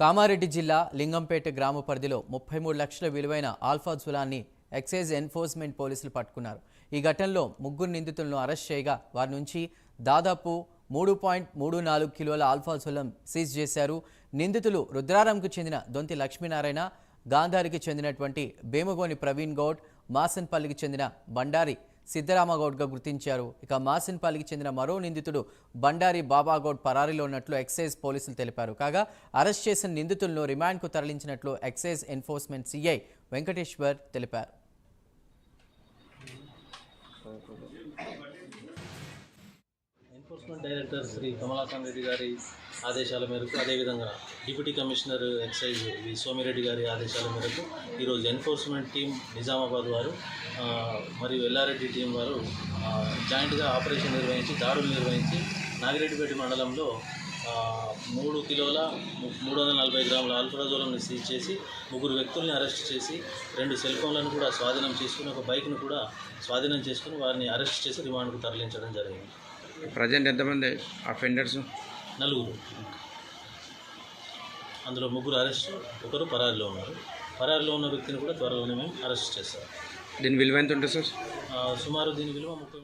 కామారెడ్డి జిల్లా లింగంపేట గ్రామ పరిధిలో ముప్పై మూడు లక్షల విలువైన ఆల్ఫా జులాన్ని ఎక్సైజ్ ఎన్ఫోర్స్మెంట్ పోలీసులు పట్టుకున్నారు. ఈ ఘటనలో ముగ్గురు నిందితులను అరెస్ట్ చేయగా వారి నుంచి దాదాపు మూడు పాయింట్ మూడు నాలుగు కిలోల ఆల్ఫా జులం సీజ్ చేశారు. నిందితులు రుద్రారంకు చెందిన దొంతి లక్ష్మీనారాయణ గాంధారికి చెందినటువంటి భీమగోని ప్రవీణ్ గౌడ్ మాసన్పల్లికి చెందిన బండారి సిద్ధరామగౌడ్గా గుర్తించారు. ఇక మాసిన్పాలికి చెందిన మరో నిందితుడు బండారి బాబాగౌడ్ పరారీలో ఉన్నట్లు ఎక్సైజ్ పోలీసులు తెలిపారు. కాగా అరెస్ట్ చేసిన నిందితులను రిమాండ్కు తరలించినట్లు ఎక్సైజ్ ఎన్ఫోర్స్మెంట్ సిఐ వెంకటేశ్వర్ తెలిపారు. ఎన్ఫోర్స్మెంట్ డైరెక్టర్ శ్రీ కమలాసన్ రెడ్డి గారి ఆదేశాల మేరకు అదేవిధంగా deputy commissioner excise V Somireddy గారి ఆదేశాల మేరకు ఈరోజు ఎన్ఫోర్స్మెంట్ టీం నిజామాబాద్ వారు మరియు ఎల్లారెడ్డి టీం వారు జాయింట్గా ఆపరేషన్ నిర్వహించి దాడులు నిర్వహించి నాగిరెడ్డిపేట మండలంలో మూడు కిలోల మూడు వందల నలభై గ్రాముల ఆల్ఫ్రాజోలను సీజ్ చేసి ముగ్గురు వ్యక్తుల్ని అరెస్ట్ చేసి రెండు సెల్ ఫోన్లను కూడా స్వాధీనం చేసుకుని ఒక బైక్ను కూడా స్వాధీనం చేసుకుని వారిని అరెస్ట్ చేసి రిమాండ్కు తరలించడం జరిగింది. ప్రజెంట్ ఎంతమంది అఫెండర్స్? నలుగురు. అందులో ముగ్గురు అరెస్ట్ ఒకరు పరారిలో ఉన్నారు. పరారిలో ఉన్న వ్యక్తిని కూడా త్వరలోనే మేము అరెస్ట్ చేస్తాం. దీని విలువ ఎంత ఉంటుంది సార్ సుమారు దీని విలువ ముప్పై